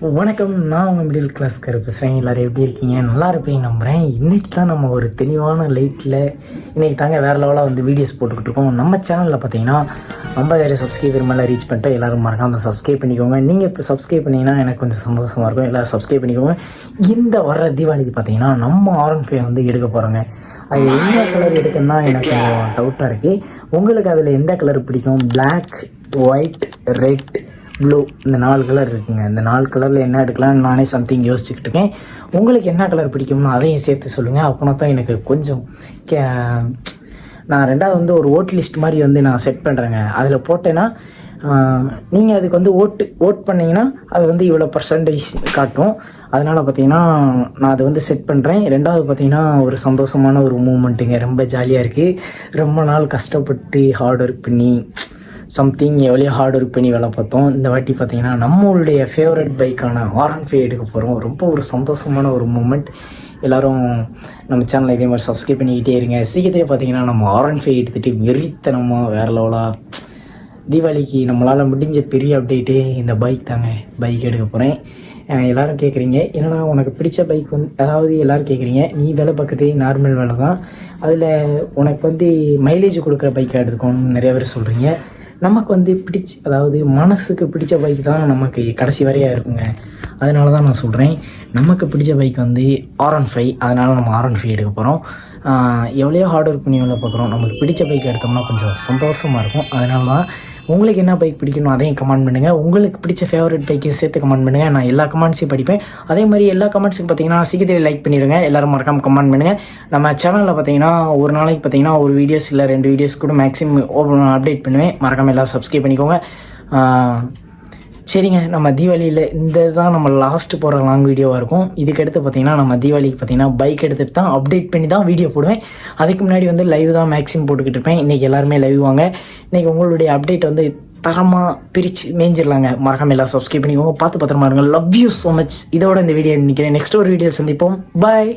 வணக்கம் நான் உங்கள் மிடில் கிளாஸ்கார பேசுகிறேன் எல்லோரும் எப்படி இருக்கீங்க? நல்லா இருப்பீங்க நம்புகிறேன் இன்றைக்கி தான் நம்ம ஒரு தெளிவான லைட்டில் இன்றைக்கி தாங்க வேறு லெவலாக வந்து வீடியோஸ் போட்டுக்கிட்டு இருக்கோம். நம்ம சேனலில் பார்த்தீங்கன்னா ஐம்பதாயிரம் சப்ஸ்கிரைபர் மேலே ரீச் பண்ணிட்டு எல்லோரும் மறக்காமல் சப்ஸ்கிரைப் பண்ணிக்கோங்க. நீங்கள் இப்போ சப்ஸ்கிரைப் பண்ணிங்கன்னா எனக்கு கொஞ்சம் சந்தோஷமாக இருக்கும். எல்லோரும் சப்ஸ்கிரைப் பண்ணிக்கோங்க. இந்த வர தீபாவளிக்கு பார்த்தீங்கன்னா நம்ம ஆரன் ஃபே வந்து எடுக்க போகிறோங்க அது என்ன கலர் எடுக்குன்னா எனக்கு டவுட்டாக இருக்குது உங்களுக்கு அதில் எந்த கலர் பிடிக்கும்? பிளாக் ஒயிட் ரெட் ப்ளூ இந்த நாலு கலர் இருக்குங்க. இந்த நாலு கலரில் என்ன எடுக்கலாம்னு நானே சம்திங் யோசிச்சுக்கிட்டு இருக்கேன். உங்களுக்கு என்ன கலர் பிடிக்கும்னு அதையும் சேர்த்து சொல்லுங்கள் அப்போனா தான் எனக்கு கொஞ்சம் கே நான் ரெண்டாவது வந்து ஒரு ஓட் லிஸ்ட் மாதிரி வந்து நான் செட் பண்ணுறேங்க அதில் போட்டேன்னா நீங்கள் அதுக்கு வந்து ஓட்டு ஓட் பண்ணிங்கன்னா அது வந்து இவ்வளோ பர்சன்டேஜ் காட்டும். அதனால் பார்த்தீங்கன்னா நான் அதை வந்து செட் பண்ணுறேன் ரெண்டாவது பார்த்தீங்கன்னா ஒரு சந்தோஷமான ஒரு மூமெண்ட்டுங்க ரொம்ப ஜாலியாக இருக்குது ரொம்ப நாள் கஷ்டப்பட்டு ஹார்ட் ஒர்க் பண்ணி சம்திங் எவ்வளோ ஹார்ட் ஒர்க் பண்ணி வேலை பார்த்தோம். இந்த வாட்டி பார்த்தீங்கன்னா நம்மளுடைய ஃபேவரட் பைக்கான ஆரன் ஃபே எடுக்க போகிறோம் ரொம்ப ஒரு சந்தோஷமான ஒரு மூமெண்ட் எல்லோரும் நம்ம சேனலை இதே மாதிரி சப்ஸ்கிரைப் பண்ணிக்கிட்டே இருங்க. சீக்கிரத்திலே பார்த்தீங்கன்னா நம்ம ஆரன் ஃபே எடுத்துகிட்டு வெறித்தனமாக வேறு லெவலாக தீபாவளிக்கு நம்மளால் முடிஞ்ச பெரிய அப்டேட்டு இந்த பைக் தாங்க பைக் எடுக்க போகிறேன் எல்லாரும் கேட்குறீங்க என்னடா உனக்கு பிடிச்ச பைக் வந்து அதாவது எல்லோரும் கேட்குறீங்க நீ வேலை பார்க்குறதே நார்மல் வேலை தான் அதில் உனக்கு வந்து மைலேஜ் கொடுக்குற பைக்காக எடுத்துக்கோன்னு நிறைய பேர் சொல்கிறீங்க நமக்கு வந்து பிடிச்ச அதாவது மனசுக்கு பிடிச்ச பைக் தான் நமக்கு கடைசி வரையாக இருக்குங்க. அதனால தான் நான் சொல்கிறேன் நமக்கு பிடிச்ச பைக் வந்து ஆர் ஒன் ஃபைவ் அதனால் நம்ம ஆர் ஒன் ஃபைவ் எடுக்க போகிறோம் எவ்வளோ ஹார்ட் ஒர்க் பண்ணி எவ்வளோ பார்க்குறோம். நமக்கு பிடிச்ச பைக் எடுத்தோம்னா கொஞ்சம் சந்தோஷமாக இருக்கும். அதனால தான் உங்களுக்கு என்ன பைக் பிடிக்கணும் அதையும் கமெண்ட் பண்ணுங்கள் உங்களுக்கு பிடிச்ச ஃபேவரட் பைக்கையும் சேர்த்து கமெண்ட் பண்ணுங்கள் நான் எல்லா கமெண்ட்ஸையும் படிப்பேன். அதே மாதிரி எல்லா கமெண்ட்ஸுக்கும் பார்த்தீங்கன்னா சீக்கிரத்தில் லைக் பண்ணிடுங்க எல்லாரும் மறக்காம கமெண்ட் பண்ணுங்கள் நம்ம சேனலில் பார்த்தீங்கன்னா ஒரு நாளைக்கு பார்த்தீங்கன்னா ஒரு வீடியோஸ் இல்லை ரெண்டு வீடியோஸ் கூட மேக்ஸிமம் அப்டேட் பண்ணுவேன். மறக்காமல் எல்லாம் சப்ஸ்கிரைப் பண்ணிக்கோங்க. சரிங்க நம்ம தீபாவளியில் இந்த தான் நம்ம லாஸ்ட்டு போகிற லாங் வீடியோவாக இருக்கும். இதுக்கடுத்து பார்த்தீங்கன்னா நம்ம தீபாவளிக்கு பார்த்தீங்கன்னா பைக் எடுத்துகிட்டு தான் அப்டேட் பண்ணி தான் வீடியோ போடுவேன். அதுக்கு முன்னாடி வந்து லைவ் தான் மேக்ஸிமம் போட்டுக்கிட்டு இருப்பேன். இன்றைக்கி எல்லாருமே லைவ் வாங்க. இன்றைக்கி உங்களுடைய அப்டேட் வந்து தரமாக பிரித்து மேய்ஞ்சிடலாங்க மறக்காம எல்லாம் சப்ஸ்கிரைப் பண்ணிக்கோங்க. பார்த்து பத்திரமா இருங்க. லவ் யூ ஸோ மச் இதோட இந்த வீடியோ நிற்கிறேன் நெக்ஸ்ட் ஒரு வீடியோ சந்திப்போம். பாய்